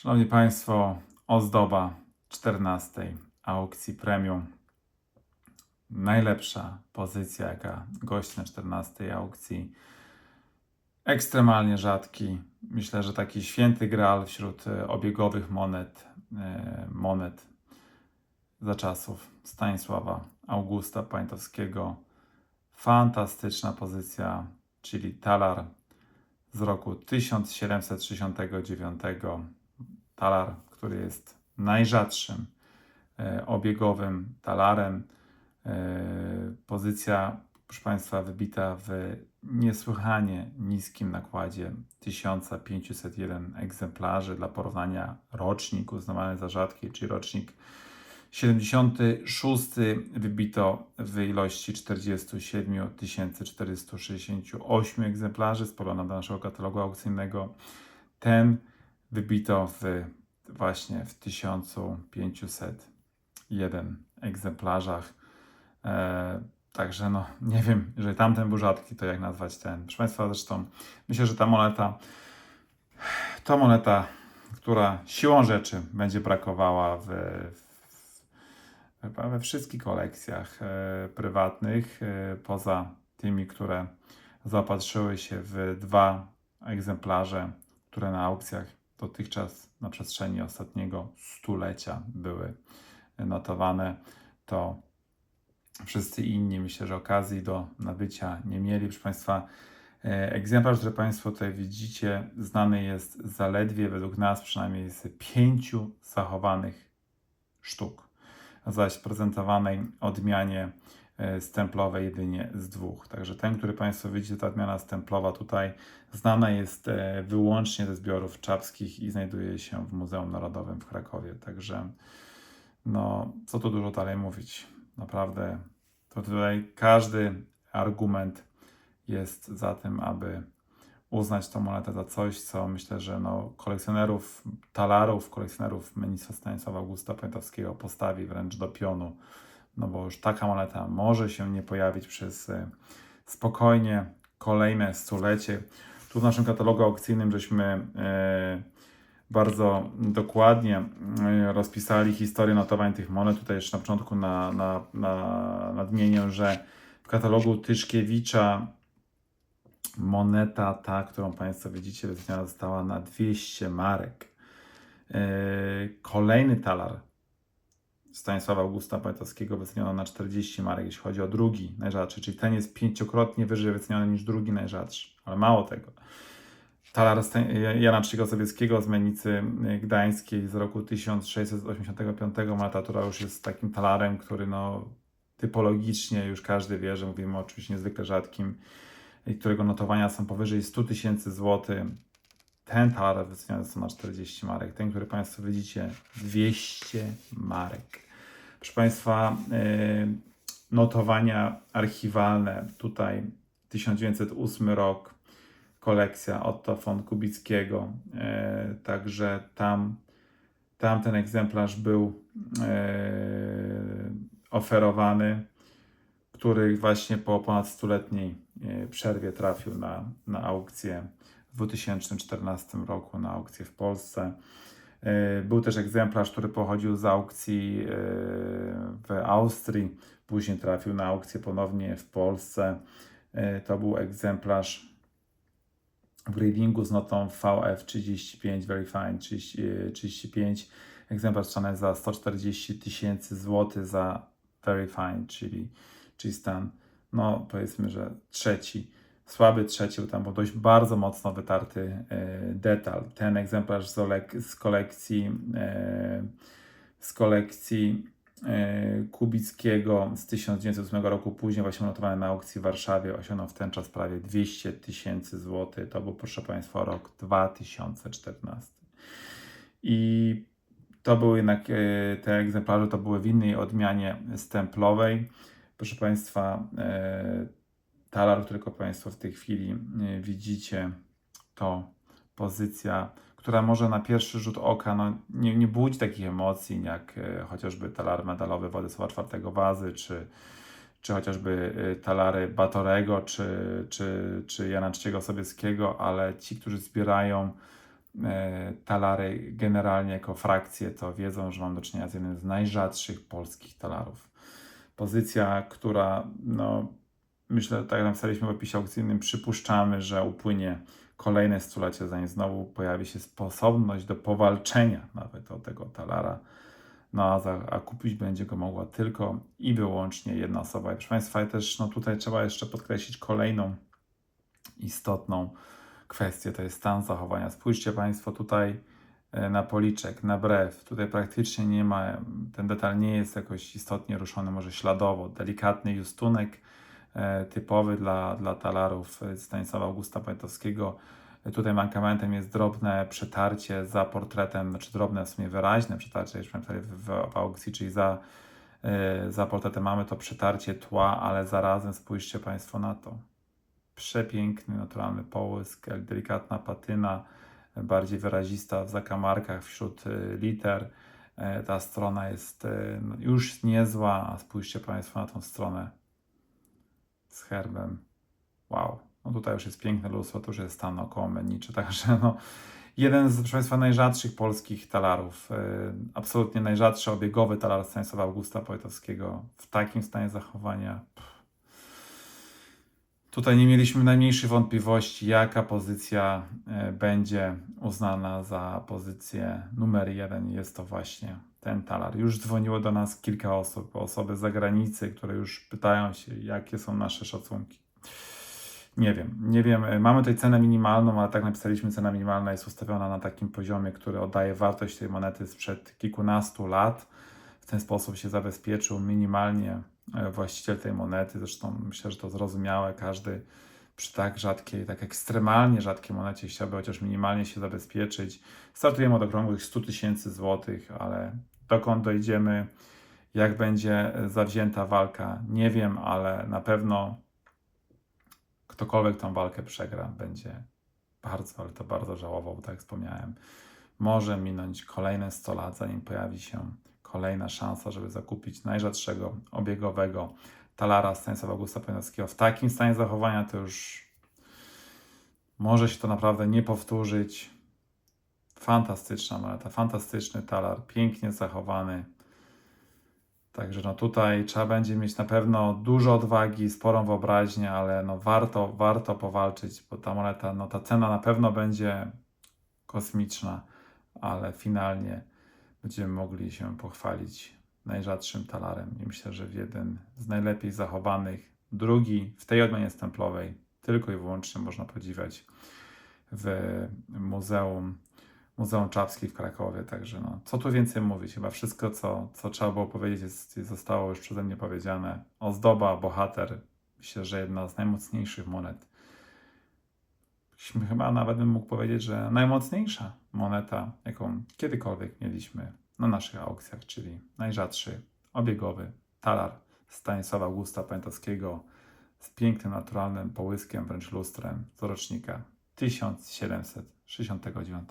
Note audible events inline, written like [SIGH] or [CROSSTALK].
Szanowni Państwo, ozdoba 14 aukcji premium. Najlepsza pozycja, jaka gości na 14 aukcji. Ekstremalnie rzadki. Myślę, że taki święty graal wśród e, obiegowych monet, e, monet za czasów Stanisława Augusta Poniatowskiego. Fantastyczna pozycja, czyli talar z roku 1769. Talar, który jest najrzadszym e, obiegowym talarem. E, pozycja, proszę Państwa, wybita w niesłychanie niskim nakładzie 1501 egzemplarzy. Dla porównania rocznik uznawany za rzadki, czyli rocznik 76 wybito w ilości 47 468 egzemplarzy z poglądu do naszego katalogu aukcyjnego. Ten wybito w właśnie w 1501 egzemplarzach. E, także no, nie wiem, jeżeli tamten był rzadki, to jak nazwać ten. Proszę Państwa, zresztą myślę, że ta moneta, ta moneta, która siłą rzeczy będzie brakowała w, w, we wszystkich kolekcjach e, prywatnych, e, poza tymi, które zaopatrzyły się w dwa egzemplarze, które na aukcjach dotychczas na przestrzeni ostatniego stulecia były notowane, to wszyscy inni myślę, że okazji do nabycia nie mieli. Proszę Państwa, e, egzemplarz, który Państwo tutaj widzicie, znany jest zaledwie według nas przynajmniej z pięciu zachowanych sztuk, zaś prezentowanej odmianie e, stemplowej jedynie z dwóch. Także ten, który Państwo widzicie, ta odmiana stemplowa tutaj znana jest e, wyłącznie ze zbiorów czapskich i znajduje się w Muzeum Narodowym w Krakowie. Także no, co tu dużo dalej mówić. Naprawdę, to tutaj każdy argument jest za tym, aby uznać tą monetę za coś, co myślę, że no, kolekcjonerów talarów, kolekcjonerów ministra Stanisława Augusta Poniatowskiego postawi wręcz do pionu, no bo już taka moneta może się nie pojawić przez e, spokojnie kolejne stulecie. Tu w naszym katalogu aukcyjnym żeśmy e, bardzo dokładnie e, rozpisali historię notowań tych monet. Tutaj jeszcze na początku na, na, na, nadmienię, że w katalogu Tyszkiewicza moneta ta, którą Państwo widzicie, wyceniona została na 200 marek. Kolejny talar Stanisława Augusta Poniatowskiego wyceniono na 40 marek, jeśli chodzi o drugi najrzadszy, czyli ten jest pięciokrotnie wyżej wyceniony niż drugi najrzadszy. Ale mało tego. Talar Jana III Sobieskiego z Mennicy Gdańskiej z roku 1685, moneta, która już jest takim talarem, który no, typologicznie już każdy wie, że mówimy o czymś niezwykle rzadkim i którego notowania są powyżej 100 tysięcy złotych. Ten talar wyceniony jest na 40 marek. Ten, który Państwo widzicie, 200 marek. Proszę Państwa, yy, notowania archiwalne. Tutaj 1908 rok, kolekcja Otto von Kubickiego. Yy, także tam, tam ten egzemplarz był yy, oferowany, który właśnie po ponad stuletniej przerwie trafił na, na aukcję w 2014 roku na aukcję w Polsce. Yy, Był też egzemplarz, który pochodził z aukcji yy, w Austrii, później trafił na aukcję ponownie w Polsce. Yy, To był egzemplarz w readingu z notą VF35 Very Fine 30, yy, 35. Egzemplarz sprzedany za 140 tysięcy złotych za Very Fine, czyli, czyli stan, no powiedzmy, że trzeci słaby trzeci, tam był dość bardzo mocno wytarty e, detal. Ten egzemplarz z, olek- z kolekcji e, kolekcji e, Kubickiego z 1908 roku, później właśnie notowany na aukcji w Warszawie, osiągnął w ten czas prawie 200 tysięcy złotych. To był, proszę Państwa, rok 2014. I to były jednak te egzemplarze, to były w innej odmianie stemplowej. Proszę Państwa, e, talar, którego Państwo w tej chwili e, widzicie, to pozycja, która może na pierwszy rzut oka no, nie, nie budzi takich emocji, jak e, chociażby talar medalowy Władysława IV Wazy, czy, czy chociażby e, talary Batorego, czy, czy, czy Jana III Sobieskiego, ale ci, którzy zbierają talary generalnie jako frakcje, to wiedzą, że mam do czynienia z jednym z najrzadszych polskich talarów. Pozycja, która, no, myślę, tak jak napisaliśmy w opisie aukcyjnym, przypuszczamy, że upłynie kolejne stulecie, zanim znowu pojawi się sposobność do powalczenia nawet o tego talara. No a, a kupić będzie go mogła tylko i wyłącznie jedna osoba. I proszę Państwa, też no, tutaj trzeba jeszcze podkreślić kolejną istotną kwestię, to jest stan zachowania. Spójrzcie Państwo tutaj e, na policzek, na brew. Tutaj praktycznie nie ma, ten detal nie jest jakoś istotnie ruszony, może śladowo. Delikatny justunek typowy dla, dla talarów e, Stanisława Augusta Poniatowskiego. E, Tutaj mankamentem jest drobne przetarcie za portretem, znaczy drobne, w sumie wyraźne przetarcie, już pamiętam w, w, aukcji, czyli za, e, za portretem mamy to przetarcie tła, ale zarazem spójrzcie Państwo na to. Przepiękny, naturalny połysk, delikatna patyna, e, bardziej wyrazista w zakamarkach wśród e, liter. E, Ta strona jest e, no, już niezła, a spójrzcie Państwo na tą stronę herbem. Wow. No tutaj już jest piękne lustro, to już jest stan około menniczy, [LAUGHS] także no, jeden z, proszę Państwa, najrzadszych polskich talarów. e, Absolutnie najrzadszy obiegowy talar Stanisława Augusta Pojtowskiego w takim stanie zachowania. Pff. Tutaj nie mieliśmy najmniejszych wątpliwości, jaka pozycja e, będzie uznana za pozycję numer jeden. Jest to właśnie ten talar. Już dzwoniło do nas kilka osób, osoby z zagranicy, które już pytają się, jakie są nasze szacunki. Nie wiem, nie wiem. E, Mamy tutaj cenę minimalną, ale tak napisaliśmy, cena minimalna jest ustawiona na takim poziomie, który oddaje wartość tej monety sprzed kilkunastu lat. W ten sposób się zabezpieczył minimalnie e, właściciel tej monety. Zresztą myślę, że to zrozumiałe. Każdy przy tak rzadkiej, tak ekstremalnie rzadkiej monecie chciałby chociaż minimalnie się zabezpieczyć. Startujemy od okrągłych 100 tysięcy złotych, ale dokąd dojdziemy, jak będzie zawzięta walka, nie wiem, ale na pewno ktokolwiek tą walkę przegra, będzie bardzo, ale to bardzo żałował, tak jak wspomniałem. Może minąć kolejne 100 lat, zanim pojawi się kolejna szansa, żeby zakupić najrzadszego obiegowego talara Stanisława Augusta Poniatowskiego. W takim stanie zachowania to już może się to naprawdę nie powtórzyć. Fantastyczna moneta, fantastyczny talar, pięknie zachowany. Także no tutaj trzeba będzie mieć na pewno dużo odwagi, sporą wyobraźnię, ale no warto, warto powalczyć, bo ta moneta, no ta cena na pewno będzie kosmiczna, ale finalnie będziemy mogli się pochwalić najrzadszym talarem i myślę, że w jeden z najlepiej zachowanych, drugi w tej odmianie stemplowej, tylko i wyłącznie można podziwiać w Muzeum Muzeum Czapski w Krakowie, także no, co tu więcej mówić, chyba wszystko, co, co trzeba było powiedzieć, jest, zostało już przeze mnie powiedziane. Ozdoba, bohater, myślę, że jedna z najmocniejszych monet. Chyba nawet bym mógł powiedzieć, że najmocniejsza moneta, jaką kiedykolwiek mieliśmy na naszych aukcjach, czyli najrzadszy, obiegowy talar Stanisława Augusta Poniatowskiego z pięknym, naturalnym połyskiem, wręcz lustrem z rocznika 1769.